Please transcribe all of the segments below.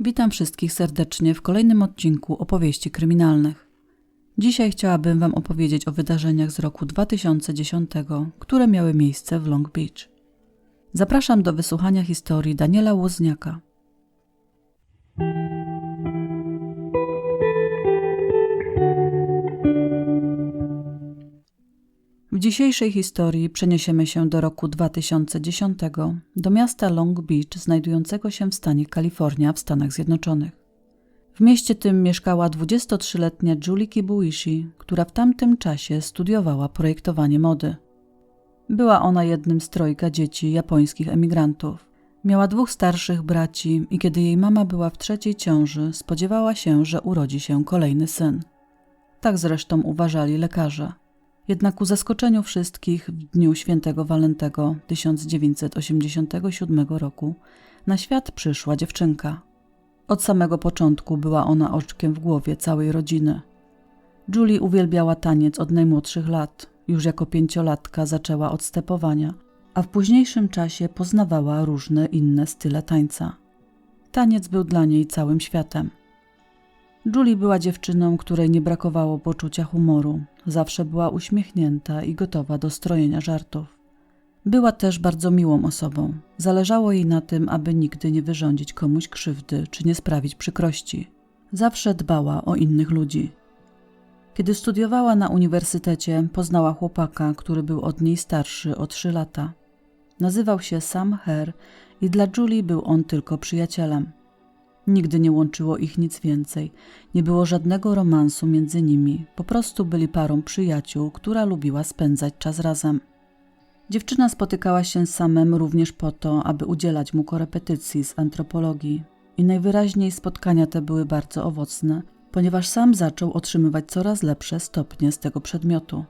Witam wszystkich serdecznie w kolejnym odcinku opowieści kryminalnych. Dzisiaj chciałabym Wam opowiedzieć o wydarzeniach z roku 2010, które miały miejsce w Long Beach. Zapraszam do wysłuchania historii Daniela Łozniaka. W dzisiejszej historii przeniesiemy się do roku 2010, do miasta Long Beach, znajdującego się w stanie Kalifornia w Stanach Zjednoczonych. W mieście tym mieszkała 23-letnia Julie Kibuishi, która w tamtym czasie studiowała projektowanie mody. Była ona jednym z trojga dzieci japońskich emigrantów. Miała dwóch starszych braci i kiedy jej mama była w trzeciej ciąży, spodziewała się, że urodzi się kolejny syn. Tak zresztą uważali lekarze. Jednak ku zaskoczeniu wszystkich w dniu świętego Walentego 1987 roku na świat przyszła dziewczynka. Od samego początku była ona oczkiem w głowie całej rodziny. Julie uwielbiała taniec od najmłodszych lat. Już jako pięciolatka zaczęła od stepowania, a w późniejszym czasie poznawała różne inne style tańca. Taniec był dla niej całym światem. Julie była dziewczyną, której nie brakowało poczucia humoru. Zawsze była uśmiechnięta i gotowa do strojenia żartów. Była też bardzo miłą osobą. Zależało jej na tym, aby nigdy nie wyrządzić komuś krzywdy czy nie sprawić przykrości. Zawsze dbała o innych ludzi. Kiedy studiowała na uniwersytecie, poznała chłopaka, który był od niej starszy o trzy lata. Nazywał się Sam Herr i dla Julie był on tylko przyjacielem. Nigdy nie łączyło ich nic więcej, nie było żadnego romansu między nimi, po prostu byli parą przyjaciół, która lubiła spędzać czas razem. Dziewczyna spotykała się z Samem również po to, aby udzielać mu korepetycji z antropologii. I najwyraźniej spotkania te były bardzo owocne, ponieważ sam zaczął otrzymywać coraz lepsze stopnie z tego przedmiotu.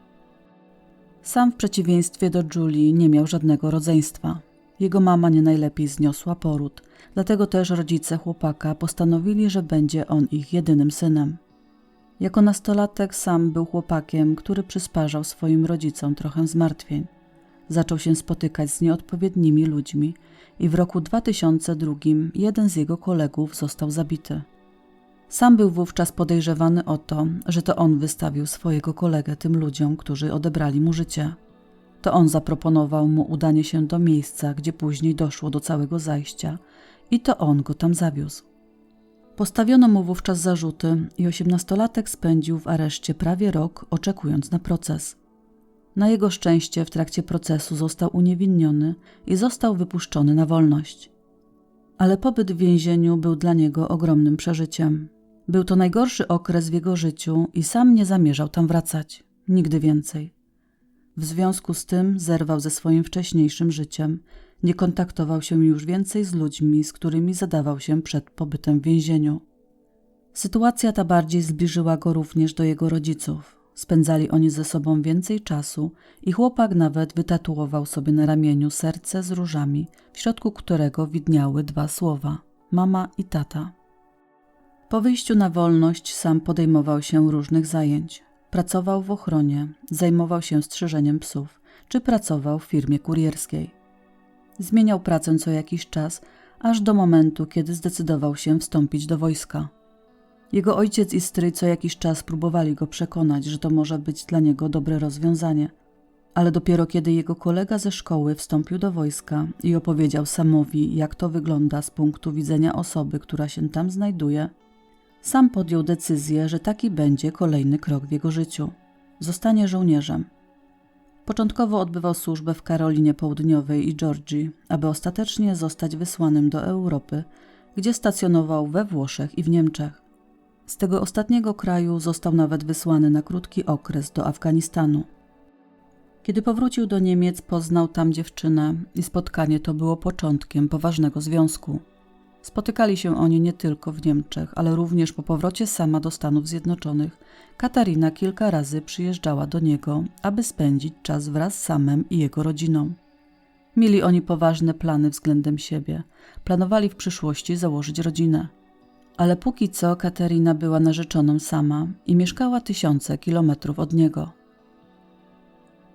Sam w przeciwieństwie do Julie nie miał żadnego rodzeństwa. Jego mama nie najlepiej zniosła poród, dlatego też rodzice chłopaka postanowili, że będzie on ich jedynym synem. Jako nastolatek sam był chłopakiem, który przysparzał swoim rodzicom trochę zmartwień. Zaczął się spotykać z nieodpowiednimi ludźmi i w roku 2002 jeden z jego kolegów został zabity. Sam był wówczas podejrzewany o to, że to on wystawił swojego kolegę tym ludziom, którzy odebrali mu życie. To on zaproponował mu udanie się do miejsca, gdzie później doszło do całego zajścia i to on go tam zawiózł. Postawiono mu wówczas zarzuty i osiemnastolatek spędził w areszcie prawie rok, oczekując na proces. Na jego szczęście w trakcie procesu został uniewinniony i został wypuszczony na wolność. Ale pobyt w więzieniu był dla niego ogromnym przeżyciem. Był to najgorszy okres w jego życiu i sam nie zamierzał tam wracać. Nigdy więcej. W związku z tym zerwał ze swoim wcześniejszym życiem, nie kontaktował się już więcej z ludźmi, z którymi zadawał się przed pobytem w więzieniu. Sytuacja ta bardziej zbliżyła go również do jego rodziców. Spędzali oni ze sobą więcej czasu i chłopak nawet wytatuował sobie na ramieniu serce z różami, w środku którego widniały dwa słowa mama i tata. Po wyjściu na wolność sam podejmował się różnych zajęć. Pracował w ochronie, zajmował się strzyżeniem psów, czy pracował w firmie kurierskiej. Zmieniał pracę co jakiś czas, aż do momentu, kiedy zdecydował się wstąpić do wojska. Jego ojciec i stryj co jakiś czas próbowali go przekonać, że to może być dla niego dobre rozwiązanie, ale dopiero kiedy jego kolega ze szkoły wstąpił do wojska i opowiedział Samowi, jak to wygląda z punktu widzenia osoby, która się tam znajduje, sam podjął decyzję, że taki będzie kolejny krok w jego życiu. Zostanie żołnierzem. Początkowo odbywał służbę w Karolinie Południowej i Georgii, aby ostatecznie zostać wysłanym do Europy, gdzie stacjonował we Włoszech i w Niemczech. Z tego ostatniego kraju został nawet wysłany na krótki okres do Afganistanu. Kiedy powrócił do Niemiec, poznał tam dziewczynę i spotkanie to było początkiem poważnego związku. Spotykali się oni nie tylko w Niemczech, ale również po powrocie sama do Stanów Zjednoczonych. Katarina kilka razy przyjeżdżała do niego, aby spędzić czas wraz z samem i jego rodziną. Mieli oni poważne plany względem siebie. Planowali w przyszłości założyć rodzinę. Ale póki co Katarina była narzeczoną sama i mieszkała tysiące kilometrów od niego.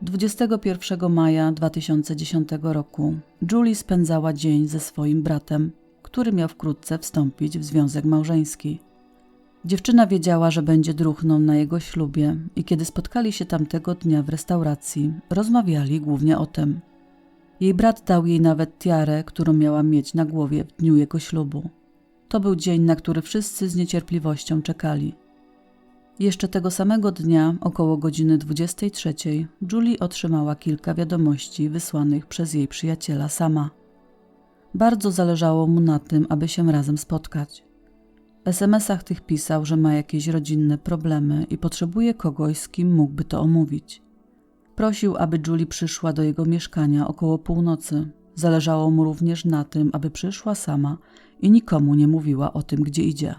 21 maja 2010 roku Julie spędzała dzień ze swoim bratem, który miał wkrótce wstąpić w związek małżeński. Dziewczyna wiedziała, że będzie druhną na jego ślubie i kiedy spotkali się tamtego dnia w restauracji, rozmawiali głównie o tym. Jej brat dał jej nawet tiarę, którą miała mieć na głowie w dniu jego ślubu. To był dzień, na który wszyscy z niecierpliwością czekali. Jeszcze tego samego dnia, około godziny 23, Julie otrzymała kilka wiadomości wysłanych przez jej przyjaciela sama. Bardzo zależało mu na tym, aby się razem spotkać. W SMS-ach tych pisał, że ma jakieś rodzinne problemy i potrzebuje kogoś, z kim mógłby to omówić. Prosił, aby Julie przyszła do jego mieszkania około północy. Zależało mu również na tym, aby przyszła sama i nikomu nie mówiła o tym, gdzie idzie.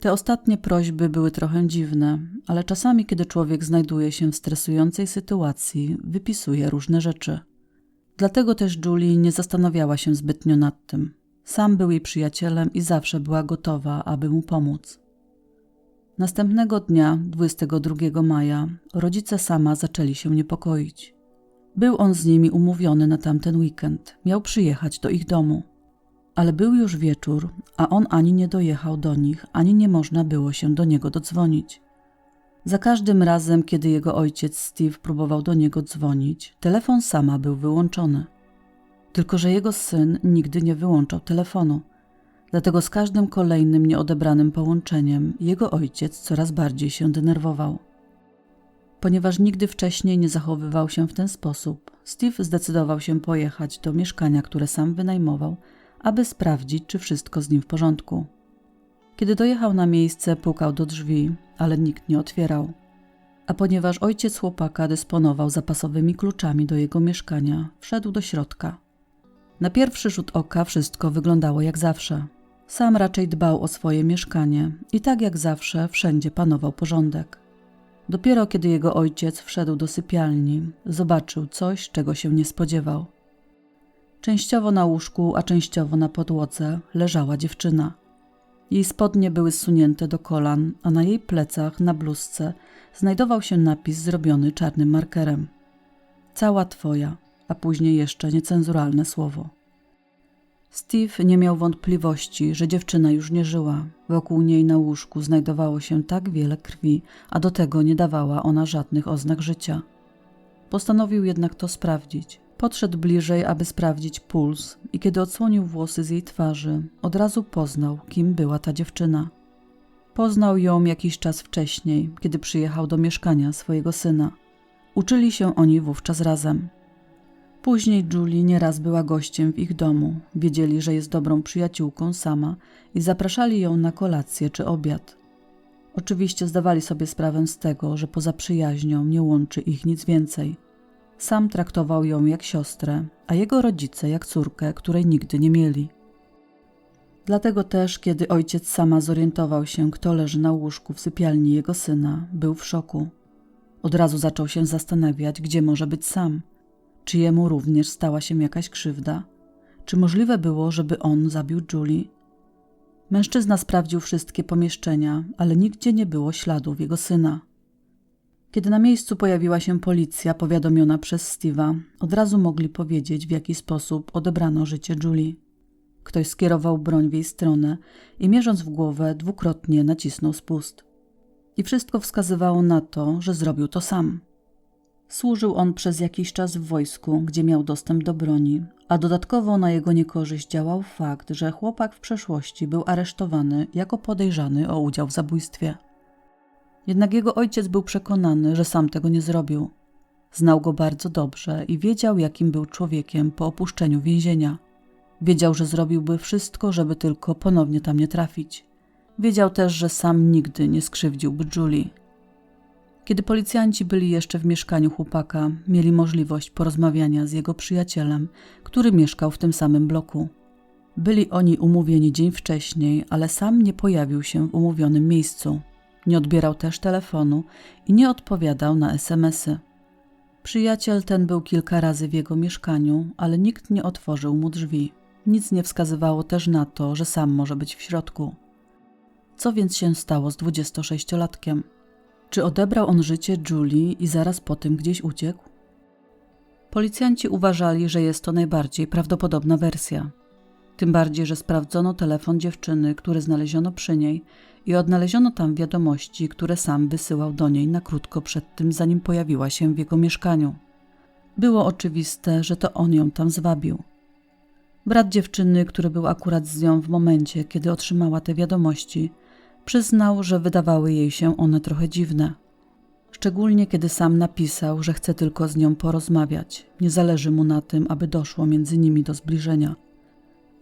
Te ostatnie prośby były trochę dziwne, ale czasami, kiedy człowiek znajduje się w stresującej sytuacji, wypisuje różne rzeczy. Dlatego też Julie nie zastanawiała się zbytnio nad tym. Sam był jej przyjacielem i zawsze była gotowa, aby mu pomóc. Następnego dnia, 22 maja, rodzice sama zaczęli się niepokoić. Był on z nimi umówiony na tamten weekend, miał przyjechać do ich domu. Ale był już wieczór, a on ani nie dojechał do nich, ani nie można było się do niego dodzwonić. Za każdym razem, kiedy jego ojciec Steve próbował do niego dzwonić, telefon sama był wyłączony. Tylko, że jego syn nigdy nie wyłączał telefonu. Dlatego z każdym kolejnym nieodebranym połączeniem jego ojciec coraz bardziej się denerwował. Ponieważ nigdy wcześniej nie zachowywał się w ten sposób, Steve zdecydował się pojechać do mieszkania, które sam wynajmował, aby sprawdzić, czy wszystko z nim w porządku. Kiedy dojechał na miejsce, pukał do drzwi, ale nikt nie otwierał. A ponieważ ojciec chłopaka dysponował zapasowymi kluczami do jego mieszkania, wszedł do środka. Na pierwszy rzut oka wszystko wyglądało jak zawsze. Sam raczej dbał o swoje mieszkanie i tak jak zawsze wszędzie panował porządek. Dopiero kiedy jego ojciec wszedł do sypialni, zobaczył coś, czego się nie spodziewał. Częściowo na łóżku, a częściowo na podłodze leżała dziewczyna. Jej spodnie były zsunięte do kolan, a na jej plecach, na bluzce, znajdował się napis zrobiony czarnym markerem. Cała twoja, a później jeszcze niecenzuralne słowo. Steve nie miał wątpliwości, że dziewczyna już nie żyła. Wokół niej na łóżku znajdowało się tak wiele krwi, a do tego nie dawała ona żadnych oznak życia. Postanowił jednak to sprawdzić. Podszedł bliżej, aby sprawdzić puls, i kiedy odsłonił włosy z jej twarzy, od razu poznał, kim była ta dziewczyna. Poznał ją jakiś czas wcześniej, kiedy przyjechał do mieszkania swojego syna. Uczyli się oni wówczas razem. Później Julie nieraz była gościem w ich domu. Wiedzieli, że jest dobrą przyjaciółką sama i zapraszali ją na kolację czy obiad. Oczywiście zdawali sobie sprawę z tego, że poza przyjaźnią nie łączy ich nic więcej. Sam traktował ją jak siostrę, a jego rodzice jak córkę, której nigdy nie mieli. Dlatego też, kiedy ojciec sama zorientował się, kto leży na łóżku w sypialni jego syna, był w szoku. Od razu zaczął się zastanawiać, gdzie może być sam. Czy jemu również stała się jakaś krzywda? Czy możliwe było, żeby on zabił Julie? Mężczyzna sprawdził wszystkie pomieszczenia, ale nigdzie nie było śladów jego syna. Kiedy na miejscu pojawiła się policja powiadomiona przez Steve'a, od razu mogli powiedzieć, w jaki sposób odebrano życie Julie. Ktoś skierował broń w jej stronę i mierząc w głowę dwukrotnie nacisnął spust. I wszystko wskazywało na to, że zrobił to sam. Służył on przez jakiś czas w wojsku, gdzie miał dostęp do broni, a dodatkowo na jego niekorzyść działał fakt, że chłopak w przeszłości był aresztowany jako podejrzany o udział w zabójstwie. Jednak jego ojciec był przekonany, że sam tego nie zrobił. Znał go bardzo dobrze i wiedział, jakim był człowiekiem po opuszczeniu więzienia. Wiedział, że zrobiłby wszystko, żeby tylko ponownie tam nie trafić. Wiedział też, że sam nigdy nie skrzywdziłby Julie. Kiedy policjanci byli jeszcze w mieszkaniu chłopaka, mieli możliwość porozmawiania z jego przyjacielem, który mieszkał w tym samym bloku. Byli oni umówieni dzień wcześniej, ale sam nie pojawił się w umówionym miejscu. Nie odbierał też telefonu i nie odpowiadał na SMSy. Przyjaciel ten był kilka razy w jego mieszkaniu, ale nikt nie otworzył mu drzwi. Nic nie wskazywało też na to, że sam może być w środku. Co więc się stało z 26-latkiem? Czy odebrał on życie Julie i zaraz po tym gdzieś uciekł? Policjanci uważali, że jest to najbardziej prawdopodobna wersja. Tym bardziej, że sprawdzono telefon dziewczyny, który znaleziono przy niej i odnaleziono tam wiadomości, które sam wysyłał do niej na krótko przed tym, zanim pojawiła się w jego mieszkaniu. Było oczywiste, że to on ją tam zwabił. Brat dziewczyny, który był akurat z nią w momencie, kiedy otrzymała te wiadomości, przyznał, że wydawały jej się one trochę dziwne. Szczególnie kiedy sam napisał, że chce tylko z nią porozmawiać. Nie zależy mu na tym, aby doszło między nimi do zbliżenia.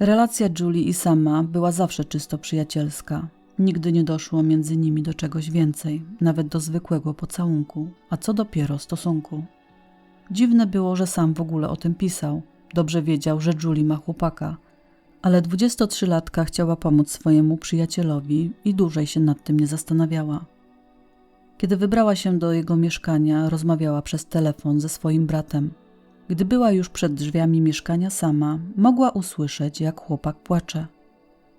Relacja Julie i sama była zawsze czysto przyjacielska. Nigdy nie doszło między nimi do czegoś więcej, nawet do zwykłego pocałunku, a co dopiero stosunku. Dziwne było, że sam w ogóle o tym pisał. Dobrze wiedział, że Julie ma chłopaka, ale 23-latka chciała pomóc swojemu przyjacielowi i dłużej się nad tym nie zastanawiała. Kiedy wybrała się do jego mieszkania, rozmawiała przez telefon ze swoim bratem. Gdy była już przed drzwiami mieszkania sama, mogła usłyszeć, jak chłopak płacze.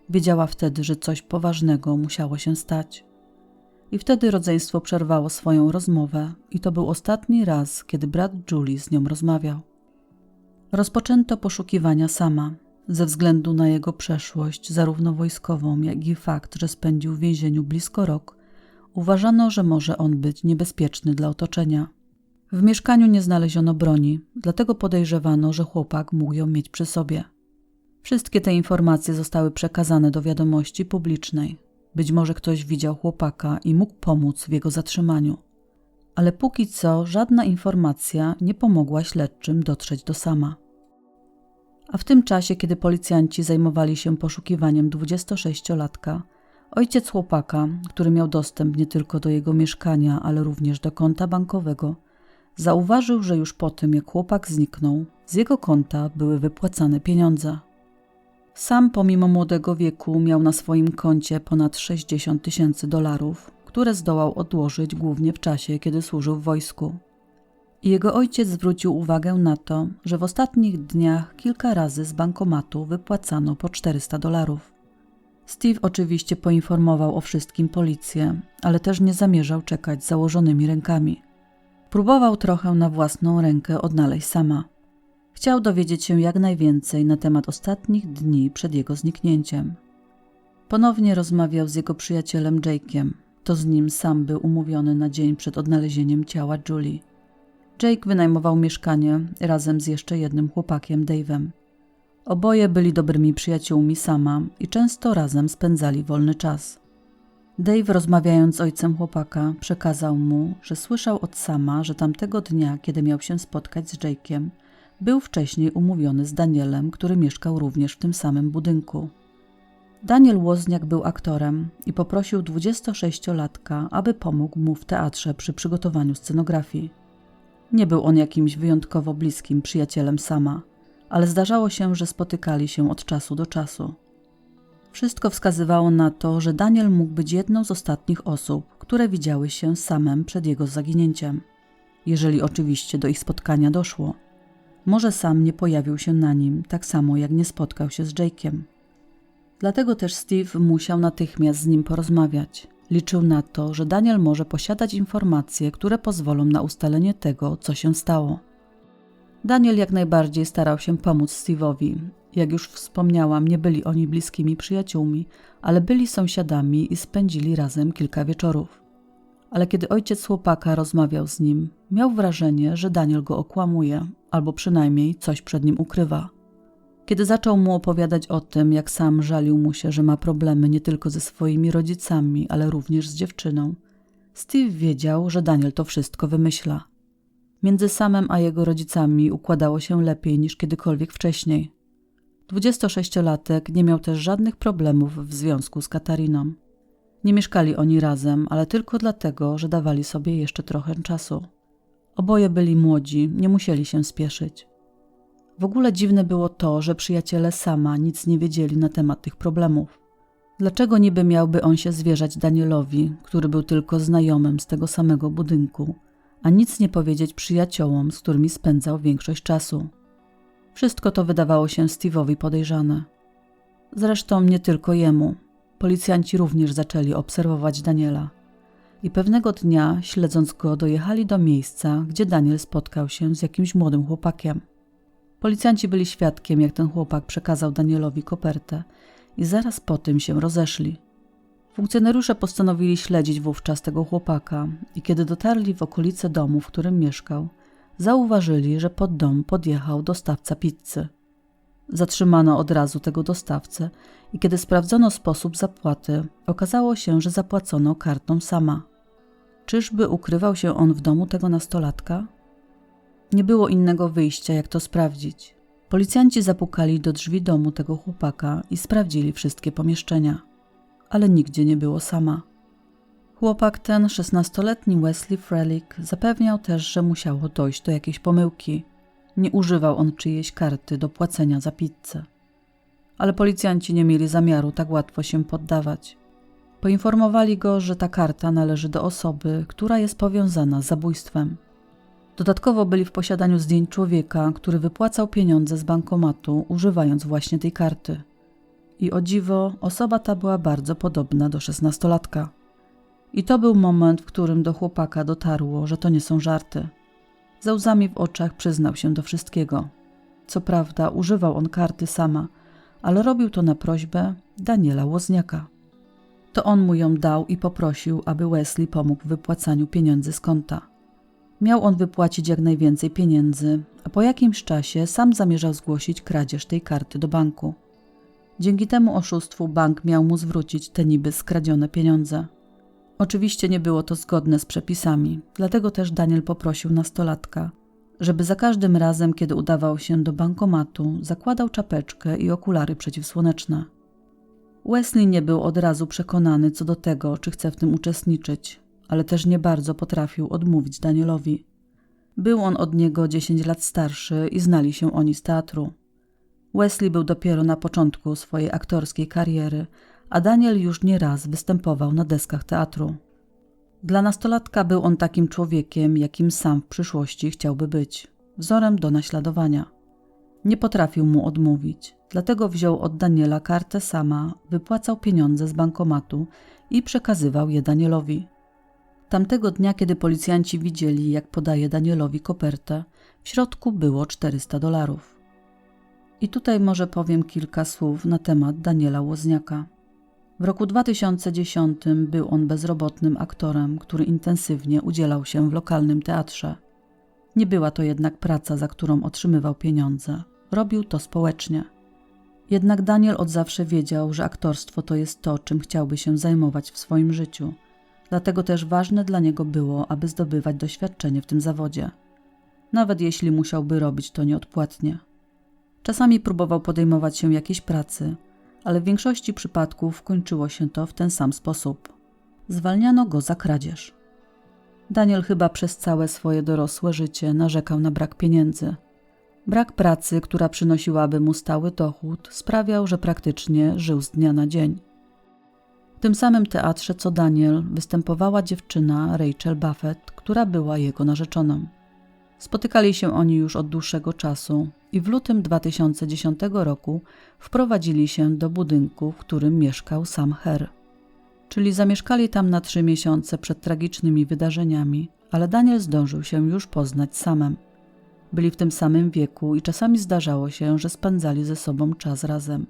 Wiedziała wtedy, że coś poważnego musiało się stać. I wtedy rodzeństwo przerwało swoją rozmowę, i to był ostatni raz, kiedy brat Julie z nią rozmawiał. Rozpoczęto poszukiwania sama, ze względu na jego przeszłość, zarówno wojskową, jak i fakt, że spędził w więzieniu blisko rok. Uważano, że może on być niebezpieczny dla otoczenia. W mieszkaniu nie znaleziono broni, dlatego podejrzewano, że chłopak mógł ją mieć przy sobie. Wszystkie te informacje zostały przekazane do wiadomości publicznej. Być może ktoś widział chłopaka i mógł pomóc w jego zatrzymaniu. Ale póki co żadna informacja nie pomogła śledczym dotrzeć do sama. A w tym czasie, kiedy policjanci zajmowali się poszukiwaniem 26-latka, ojciec chłopaka, który miał dostęp nie tylko do jego mieszkania, ale również do konta bankowego, zauważył, że już po tym, jak chłopak zniknął, z jego konta były wypłacane pieniądze. Sam pomimo młodego wieku miał na swoim koncie ponad 60 tysięcy dolarów, które zdołał odłożyć głównie w czasie, kiedy służył w wojsku. Jego ojciec zwrócił uwagę na to, że w ostatnich dniach kilka razy z bankomatu wypłacano po 400 dolarów. Steve oczywiście poinformował o wszystkim policję, ale też nie zamierzał czekać założonymi rękami. Próbował trochę na własną rękę odnaleźć sama. Chciał dowiedzieć się jak najwięcej na temat ostatnich dni przed jego zniknięciem. Ponownie rozmawiał z jego przyjacielem Jake'iem. To z nim sam był umówiony na dzień przed odnalezieniem ciała Julie. Jake wynajmował mieszkanie razem z jeszcze jednym chłopakiem, Dave'em. Oboje byli dobrymi przyjaciółmi sama i często razem spędzali wolny czas. Dave, rozmawiając z ojcem chłopaka, przekazał mu, że słyszał od sama, że tamtego dnia, kiedy miał się spotkać z Jake'iem, był wcześniej umówiony z Danielem, który mieszkał również w tym samym budynku. Daniel Łozniak był aktorem i poprosił 26-latka, aby pomógł mu w teatrze przy przygotowaniu scenografii. Nie był on jakimś wyjątkowo bliskim przyjacielem sama, ale zdarzało się, że spotykali się od czasu do czasu. Wszystko wskazywało na to, że Daniel mógł być jedną z ostatnich osób, które widziały się samem przed jego zaginięciem. Jeżeli oczywiście do ich spotkania doszło. Może sam nie pojawił się na nim, tak samo jak nie spotkał się z Jake'iem. Dlatego też Steve musiał natychmiast z nim porozmawiać. Liczył na to, że Daniel może posiadać informacje, które pozwolą na ustalenie tego, co się stało. Daniel jak najbardziej starał się pomóc Steve'owi. Jak już wspomniałam, nie byli oni bliskimi przyjaciółmi, ale byli sąsiadami i spędzili razem kilka wieczorów. Ale kiedy ojciec chłopaka rozmawiał z nim, miał wrażenie, że Daniel go okłamuje, albo przynajmniej coś przed nim ukrywa. Kiedy zaczął mu opowiadać o tym, jak sam żalił mu się, że ma problemy nie tylko ze swoimi rodzicami, ale również z dziewczyną, Steve wiedział, że Daniel to wszystko wymyśla. Między samym a jego rodzicami układało się lepiej niż kiedykolwiek wcześniej. 26-latek nie miał też żadnych problemów w związku z Katariną. Nie mieszkali oni razem, ale tylko dlatego, że dawali sobie jeszcze trochę czasu. Oboje byli młodzi, nie musieli się spieszyć. W ogóle dziwne było to, że przyjaciele sama nic nie wiedzieli na temat tych problemów. Dlaczego niby miałby on się zwierzać Danielowi, który był tylko znajomym z tego samego budynku, a nic nie powiedzieć przyjaciołom, z którymi spędzał większość czasu? Wszystko to wydawało się Steve'owi podejrzane. Zresztą nie tylko jemu. Policjanci również zaczęli obserwować Daniela. I pewnego dnia, śledząc go, dojechali do miejsca, gdzie Daniel spotkał się z jakimś młodym chłopakiem. Policjanci byli świadkiem, jak ten chłopak przekazał Danielowi kopertę i zaraz po tym się rozeszli. Funkcjonariusze postanowili śledzić wówczas tego chłopaka i kiedy dotarli w okolice domu, w którym mieszkał, zauważyli, że pod dom podjechał dostawca pizzy. Zatrzymano od razu tego dostawcę i kiedy sprawdzono sposób zapłaty, okazało się, że zapłacono kartą sama. Czyżby ukrywał się on w domu tego nastolatka? Nie było innego wyjścia, jak to sprawdzić. Policjanci zapukali do drzwi domu tego chłopaka i sprawdzili wszystkie pomieszczenia, ale nigdzie nie było sama. Chłopak ten, szesnastoletni Wesley Frelick, zapewniał też, że musiało dojść do jakiejś pomyłki. Nie używał on czyjejś karty do płacenia za pizzę. Ale policjanci nie mieli zamiaru tak łatwo się poddawać. Poinformowali go, że ta karta należy do osoby, która jest powiązana z zabójstwem. Dodatkowo byli w posiadaniu zdjęć człowieka, który wypłacał pieniądze z bankomatu, używając właśnie tej karty. I o dziwo, osoba ta była bardzo podobna do szesnastolatka. I to był moment, w którym do chłopaka dotarło, że to nie są żarty. Ze łzami w oczach przyznał się do wszystkiego. Co prawda, używał on karty sama, ale robił to na prośbę Daniela Łozniaka. To on mu ją dał i poprosił, aby Wesley pomógł w wypłacaniu pieniędzy z konta. Miał on wypłacić jak najwięcej pieniędzy, a po jakimś czasie sam zamierzał zgłosić kradzież tej karty do banku. Dzięki temu oszustwu bank miał mu zwrócić te niby skradzione pieniądze. Oczywiście nie było to zgodne z przepisami, dlatego też Daniel poprosił nastolatka, żeby za każdym razem, kiedy udawał się do bankomatu, zakładał czapeczkę i okulary przeciwsłoneczne. Wesley nie był od razu przekonany co do tego, czy chce w tym uczestniczyć, ale też nie bardzo potrafił odmówić Danielowi. Był on od niego 10 lat starszy i znali się oni z teatru. Wesley był dopiero na początku swojej aktorskiej kariery, a Daniel już nieraz występował na deskach teatru. Dla nastolatka był on takim człowiekiem, jakim sam w przyszłości chciałby być, wzorem do naśladowania. Nie potrafił mu odmówić, dlatego wziął od Daniela kartę sama, wypłacał pieniądze z bankomatu i przekazywał je Danielowi. Tamtego dnia, kiedy policjanci widzieli, jak podaje Danielowi kopertę, w środku było 400 dolarów. I tutaj może powiem kilka słów na temat Daniela Łozniaka. W roku 2010 był on bezrobotnym aktorem, który intensywnie udzielał się w lokalnym teatrze. Nie była to jednak praca, za którą otrzymywał pieniądze. Robił to społecznie. Jednak Daniel od zawsze wiedział, że aktorstwo to jest to, czym chciałby się zajmować w swoim życiu. Dlatego też ważne dla niego było, aby zdobywać doświadczenie w tym zawodzie. Nawet jeśli musiałby robić to nieodpłatnie. Czasami próbował podejmować się jakiejś pracy, ale w większości przypadków kończyło się to w ten sam sposób. Zwalniano go za kradzież. Daniel chyba przez całe swoje dorosłe życie narzekał na brak pieniędzy. Brak pracy, która przynosiłaby mu stały dochód, sprawiał, że praktycznie żył z dnia na dzień. W tym samym teatrze co Daniel występowała dziewczyna Rachel Buffett, która była jego narzeczoną. Spotykali się oni już od dłuższego czasu i w lutym 2010 roku wprowadzili się do budynku, w którym mieszkał sam Her. Czyli zamieszkali tam na trzy miesiące przed tragicznymi wydarzeniami, ale Daniel zdążył się już poznać samym. Byli w tym samym wieku i czasami zdarzało się, że spędzali ze sobą czas razem,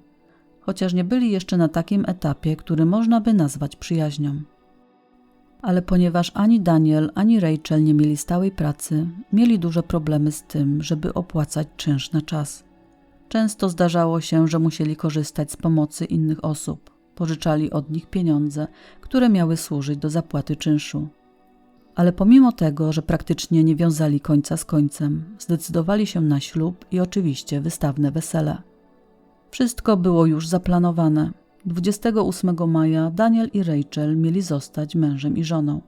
chociaż nie byli jeszcze na takim etapie, który można by nazwać przyjaźnią. Ale ponieważ ani Daniel, ani Rachel nie mieli stałej pracy, mieli duże problemy z tym, żeby opłacać czynsz na czas. Często zdarzało się, że musieli korzystać z pomocy innych osób. Pożyczali od nich pieniądze, które miały służyć do zapłaty czynszu. Ale pomimo tego, że praktycznie nie wiązali końca z końcem, zdecydowali się na ślub i oczywiście wystawne wesele. Wszystko było już zaplanowane. 28 maja Daniel i Rachel mieli zostać mężem i żoną,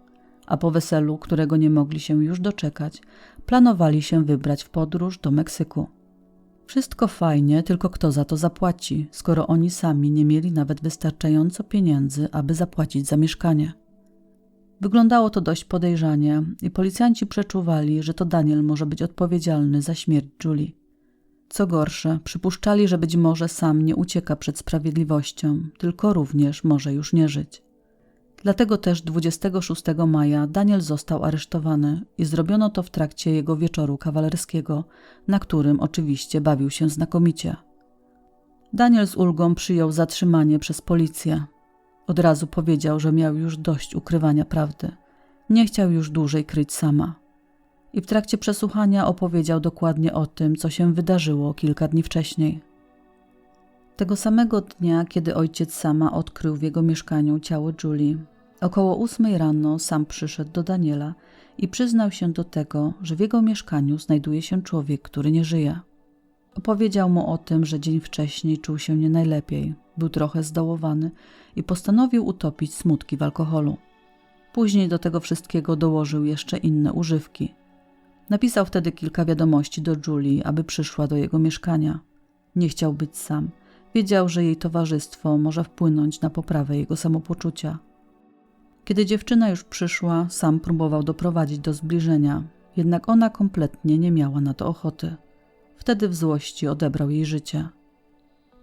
a po weselu, którego nie mogli się już doczekać, planowali się wybrać w podróż do Meksyku. Wszystko fajnie, tylko kto za to zapłaci, skoro oni sami nie mieli nawet wystarczająco pieniędzy, aby zapłacić za mieszkanie. Wyglądało to dość podejrzanie i policjanci przeczuwali, że to Daniel może być odpowiedzialny za śmierć Julie. Co gorsze, przypuszczali, że być może sam nie ucieka przed sprawiedliwością, tylko również może już nie żyć. Dlatego też 26 maja Daniel został aresztowany i zrobiono to w trakcie jego wieczoru kawalerskiego, na którym oczywiście bawił się znakomicie. Daniel z ulgą przyjął zatrzymanie przez policję. Od razu powiedział, że miał już dość ukrywania prawdy. Nie chciał już dłużej kryć sama. I w trakcie przesłuchania opowiedział dokładnie o tym, co się wydarzyło kilka dni wcześniej. Tego samego dnia, kiedy ojciec sama odkrył w jego mieszkaniu ciało Julie, około ósmej rano sam przyszedł do Daniela i przyznał się do tego, że w jego mieszkaniu znajduje się człowiek, który nie żyje. Opowiedział mu o tym, że dzień wcześniej czuł się nie najlepiej, był trochę zdołowany i postanowił utopić smutki w alkoholu. Później do tego wszystkiego dołożył jeszcze inne używki. Napisał wtedy kilka wiadomości do Julie, aby przyszła do jego mieszkania. Nie chciał być sam. Wiedział, że jej towarzystwo może wpłynąć na poprawę jego samopoczucia. Kiedy dziewczyna już przyszła, sam próbował doprowadzić do zbliżenia, jednak ona kompletnie nie miała na to ochoty. Wtedy w złości odebrał jej życie.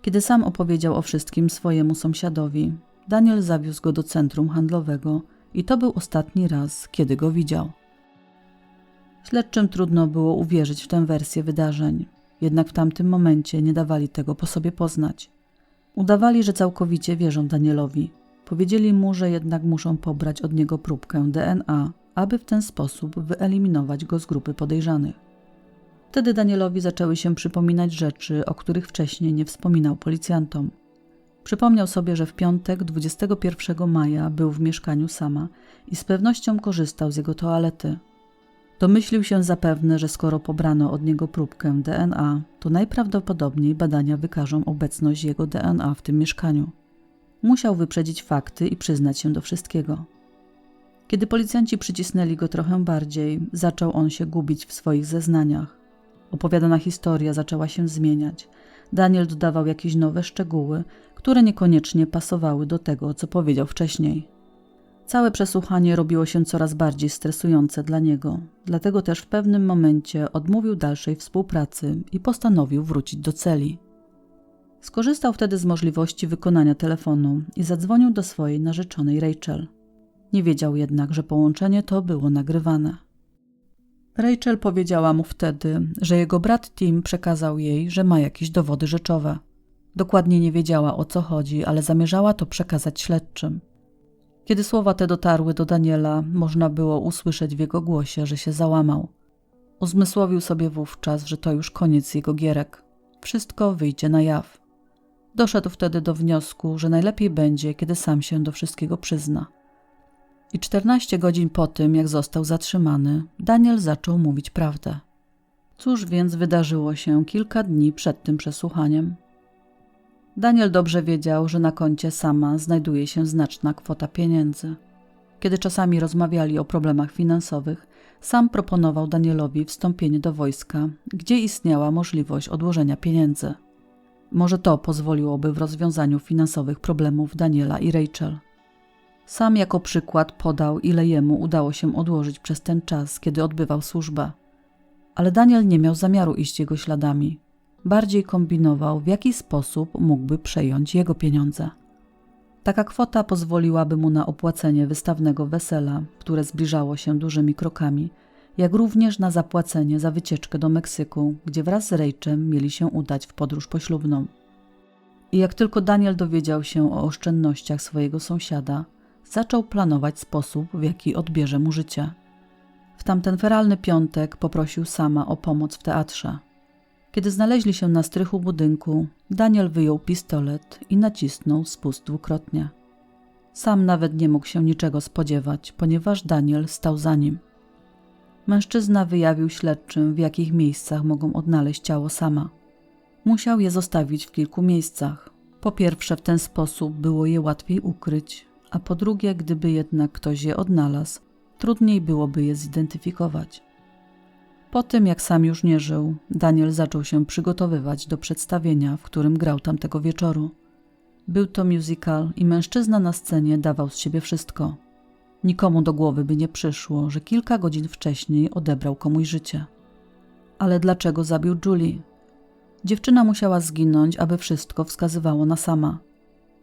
Kiedy sam opowiedział o wszystkim swojemu sąsiadowi, Daniel zawiózł go do centrum handlowego i to był ostatni raz, kiedy go widział. Śledczym trudno było uwierzyć w tę wersję wydarzeń, jednak w tamtym momencie nie dawali tego po sobie poznać. Udawali, że całkowicie wierzą Danielowi. Powiedzieli mu, że jednak muszą pobrać od niego próbkę DNA, aby w ten sposób wyeliminować go z grupy podejrzanych. Wtedy Danielowi zaczęły się przypominać rzeczy, o których wcześniej nie wspominał policjantom. Przypomniał sobie, że w piątek 21 maja był w mieszkaniu sama i z pewnością korzystał z jego toalety. Domyślił się zapewne, że skoro pobrano od niego próbkę DNA, to najprawdopodobniej badania wykażą obecność jego DNA w tym mieszkaniu. Musiał wyprzedzić fakty i przyznać się do wszystkiego. Kiedy policjanci przycisnęli go trochę bardziej, zaczął on się gubić w swoich zeznaniach. Opowiadana historia zaczęła się zmieniać. Daniel dodawał jakieś nowe szczegóły, które niekoniecznie pasowały do tego, co powiedział wcześniej. Całe przesłuchanie robiło się coraz bardziej stresujące dla niego, dlatego też w pewnym momencie odmówił dalszej współpracy i postanowił wrócić do celi. Skorzystał wtedy z możliwości wykonania telefonu i zadzwonił do swojej narzeczonej Rachel. Nie wiedział jednak, że połączenie to było nagrywane. Rachel powiedziała mu wtedy, że jego brat Tim przekazał jej, że ma jakieś dowody rzeczowe. Dokładnie nie wiedziała o co chodzi, ale zamierzała to przekazać śledczym. Kiedy słowa te dotarły do Daniela, można było usłyszeć w jego głosie, że się załamał. Uzmysłowił sobie wówczas, że to już koniec jego gierek. Wszystko wyjdzie na jaw. Doszedł wtedy do wniosku, że najlepiej będzie, kiedy sam się do wszystkiego przyzna. I 14 godzin po tym, jak został zatrzymany, Daniel zaczął mówić prawdę. Cóż więc wydarzyło się kilka dni przed tym przesłuchaniem? Daniel dobrze wiedział, że na koncie sama znajduje się znaczna kwota pieniędzy. Kiedy czasami rozmawiali o problemach finansowych, sam proponował Danielowi wstąpienie do wojska, gdzie istniała możliwość odłożenia pieniędzy. Może to pozwoliłoby w rozwiązaniu finansowych problemów Daniela i Rachel. Sam jako przykład podał, ile jemu udało się odłożyć przez ten czas, kiedy odbywał służbę. Ale Daniel nie miał zamiaru iść jego śladami. Bardziej kombinował, w jaki sposób mógłby przejąć jego pieniądze. Taka kwota pozwoliłaby mu na opłacenie wystawnego wesela, które zbliżało się dużymi krokami, jak również na zapłacenie za wycieczkę do Meksyku, gdzie wraz z Rachem mieli się udać w podróż poślubną. I jak tylko Daniel dowiedział się o oszczędnościach swojego sąsiada, zaczął planować sposób, w jaki odbierze mu życie. W tamten feralny piątek poprosił sama o pomoc w teatrze. Kiedy znaleźli się na strychu budynku, Daniel wyjął pistolet i nacisnął spust dwukrotnie. Sam nawet nie mógł się niczego spodziewać, ponieważ Daniel stał za nim. Mężczyzna wyjawił śledczym, w jakich miejscach mogą odnaleźć ciało sama. Musiał je zostawić w kilku miejscach. Po pierwsze, w ten sposób było je łatwiej ukryć, a po drugie, gdyby jednak ktoś je odnalazł, trudniej byłoby je zidentyfikować. Po tym, jak sam już nie żył, Daniel zaczął się przygotowywać do przedstawienia, w którym grał tamtego wieczoru. Był to musical i mężczyzna na scenie dawał z siebie wszystko. Nikomu do głowy by nie przyszło, że kilka godzin wcześniej odebrał komuś życie. Ale dlaczego zabił Julie? Dziewczyna musiała zginąć, aby wszystko wskazywało na sama.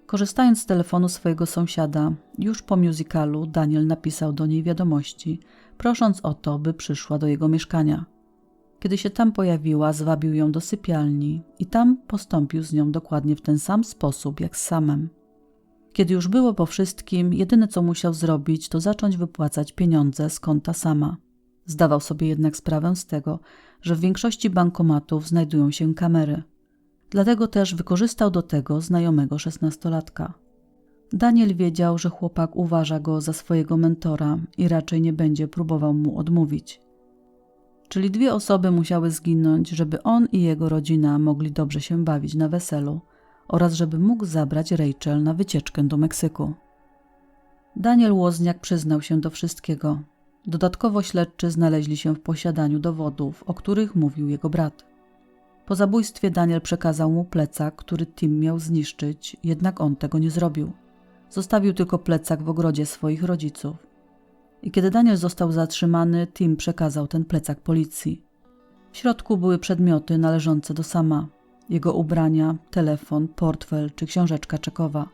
Korzystając z telefonu swojego sąsiada, już po musicalu Daniel napisał do niej wiadomości, prosząc o to, by przyszła do jego mieszkania. Kiedy się tam pojawiła, zwabił ją do sypialni i tam postąpił z nią dokładnie w ten sam sposób jak z samem. Kiedy już było po wszystkim, jedyne co musiał zrobić, to zacząć wypłacać pieniądze z konta sama. Zdawał sobie jednak sprawę z tego, że w większości bankomatów znajdują się kamery. Dlatego też wykorzystał do tego znajomego szesnastolatka. Daniel wiedział, że chłopak uważa go za swojego mentora i raczej nie będzie próbował mu odmówić. Czyli dwie osoby musiały zginąć, żeby on i jego rodzina mogli dobrze się bawić na weselu oraz żeby mógł zabrać Rachel na wycieczkę do Meksyku. Daniel Łozniak przyznał się do wszystkiego. Dodatkowo śledczy znaleźli się w posiadaniu dowodów, o których mówił jego brat. Po zabójstwie Daniel przekazał mu plecak, który Tim miał zniszczyć, jednak on tego nie zrobił. Zostawił tylko plecak w ogrodzie swoich rodziców. I kiedy Daniel został zatrzymany, Tim przekazał ten plecak policji. W środku były przedmioty należące do sama: jego ubrania, telefon, portfel czy książeczka czekowa.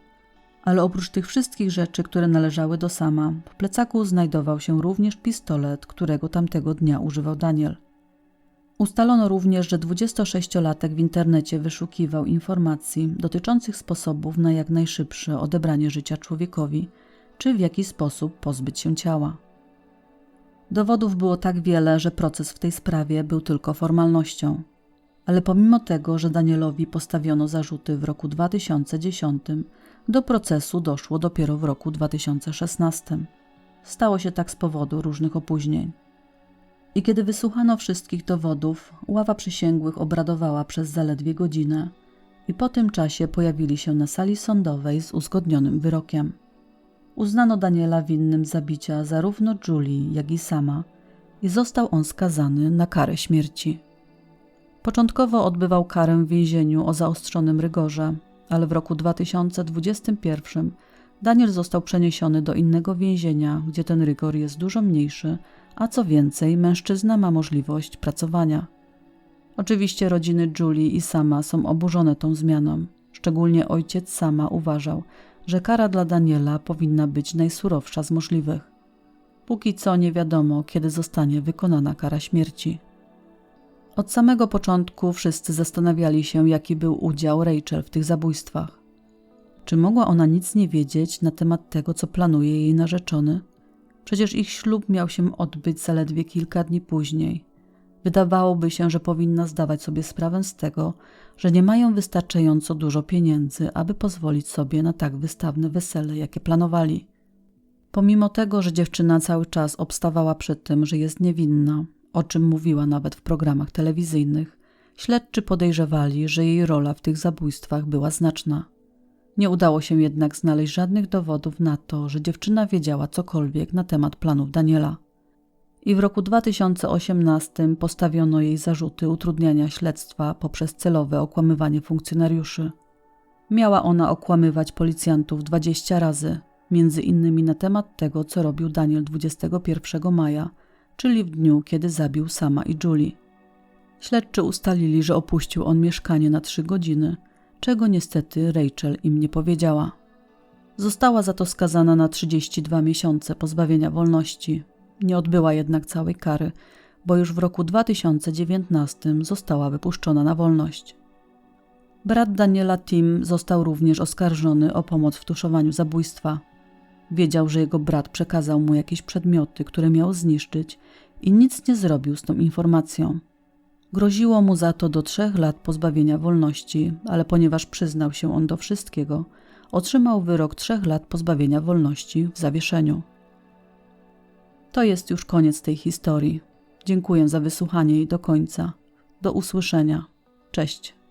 Ale oprócz tych wszystkich rzeczy, które należały do sama, w plecaku znajdował się również pistolet, którego tamtego dnia używał Daniel. Ustalono również, że 26-latek w internecie wyszukiwał informacji dotyczących sposobów na jak najszybsze odebranie życia człowiekowi, czy w jaki sposób pozbyć się ciała. Dowodów było tak wiele, że proces w tej sprawie był tylko formalnością. Ale pomimo tego, że Danielowi postawiono zarzuty w roku 2010, do procesu doszło dopiero w roku 2016. Stało się tak z powodu różnych opóźnień. I kiedy wysłuchano wszystkich dowodów, ława przysięgłych obradowała przez zaledwie godzinę i po tym czasie pojawili się na sali sądowej z uzgodnionym wyrokiem. Uznano Daniela winnym zabicia zarówno Julie, jak i sama i został on skazany na karę śmierci. Początkowo odbywał karę w więzieniu o zaostrzonym rygorze, ale w roku 2021 Daniel został przeniesiony do innego więzienia, gdzie ten rygor jest dużo mniejszy, a co więcej, mężczyzna ma możliwość pracowania. Oczywiście rodziny Julie i Sama są oburzone tą zmianą. Szczególnie ojciec Sama uważał, że kara dla Daniela powinna być najsurowsza z możliwych. Póki co nie wiadomo, kiedy zostanie wykonana kara śmierci. Od samego początku wszyscy zastanawiali się, jaki był udział Rachel w tych zabójstwach. Czy mogła ona nic nie wiedzieć na temat tego, co planuje jej narzeczony? Przecież ich ślub miał się odbyć zaledwie kilka dni później. Wydawałoby się, że powinna zdawać sobie sprawę z tego, że nie mają wystarczająco dużo pieniędzy, aby pozwolić sobie na tak wystawne wesele, jakie planowali. Pomimo tego, że dziewczyna cały czas obstawała przy tym, że jest niewinna, o czym mówiła nawet w programach telewizyjnych, śledczy podejrzewali, że jej rola w tych zabójstwach była znaczna. Nie udało się jednak znaleźć żadnych dowodów na to, że dziewczyna wiedziała cokolwiek na temat planów Daniela. I w roku 2018 postawiono jej zarzuty utrudniania śledztwa poprzez celowe okłamywanie funkcjonariuszy. Miała ona okłamywać policjantów 20 razy, między innymi na temat tego, co robił Daniel 21 maja, czyli w dniu, kiedy zabił sama i Julie. Śledczy ustalili, że opuścił on mieszkanie na trzy godziny, czego niestety Rachel im nie powiedziała. Została za to skazana na 32 miesiące pozbawienia wolności. Nie odbyła jednak całej kary, bo już w roku 2019 została wypuszczona na wolność. Brat Daniela Tim został również oskarżony o pomoc w tuszowaniu zabójstwa. Wiedział, że jego brat przekazał mu jakieś przedmioty, które miał zniszczyć i nic nie zrobił z tą informacją. Groziło mu za to do trzech lat pozbawienia wolności, ale ponieważ przyznał się on do wszystkiego, otrzymał wyrok trzech lat pozbawienia wolności w zawieszeniu. To jest już koniec tej historii. Dziękuję za wysłuchanie jej do końca. Do usłyszenia. Cześć.